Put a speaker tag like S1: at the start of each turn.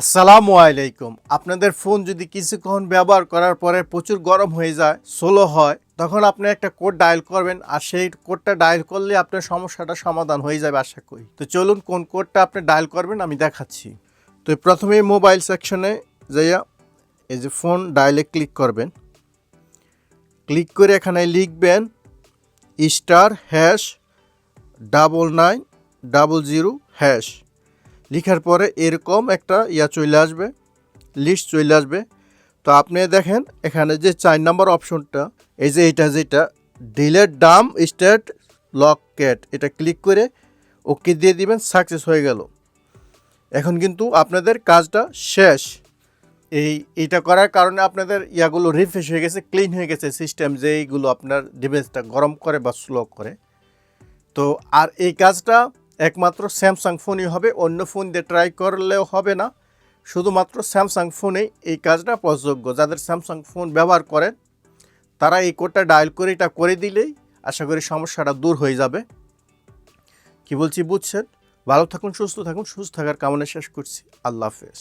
S1: আসসালামু আলাইকুম। আপনাদের ফোন যদি কিছুক্ষণ ব্যবহার করার পরে প্রচুর গরম হয়ে যায়, স্লো হয়, তখন আপনি একটা কোড ডায়াল করবেন আর সেই কোডটা ডায়াল করলে আপনার সমস্যাটা সমাধান হয়ে যাবে আশা করি। তো চলুন কোন কোডটা আপনি ডায়াল করবেন আমি দেখাচ্ছি। তো প্রথমে মোবাইল সেকশনে যাইয়া এই যে ফোন ডায়ালে ক্লিক করবেন। ক্লিক করে এখানে লিখবেন star hash double nine double zero hash. লিখার পরে এরকম একটা ইয়া চলে আসবে লিস্ট চলে আসবে। তো আপনি দেখেন, এখানে যে চার নম্বর অপশনটা এই যে এটা যেটা ডিলের ডাম স্টেট লক ক্যাট এটা ক্লিক করে ওকে দিয়ে দিবেন সাকসেস হয়ে গেল। এখন কিন্তু আপনাদের কাজটা শেষ। এই, এটা করার কারণে আপনাদের ইয়াগুলো রিফ্রেশ হয়ে গেছে ক্লিন হয়ে গেছে সিস্টেম যে এইগুলো আপনার ডিভাইসটা গরম করে বা স্লো করে। তো আর এই কাজটা একমাত্র স্যামসাং ফোনই হবে, অন্য ফোন দিয়ে ট্রাই করলেও হবে না। শুধুমাত্র স্যামসাং ফোনেই এই কাজটা প্রযোগ্য যাদের স্যামসাং ফোন ব্যবহার করেন, তারা এই কোডটা ডায়াল করে এটা করে দিলেই আশা করি সমস্যাটা দূর হয়ে যাবে। কি বলছি, বুঝছেন? ভালো থাকুন, সুস্থ থাকুন, সুস্থ থাকার কামনা শেষ করছি। আল্লাহ হাফেজ।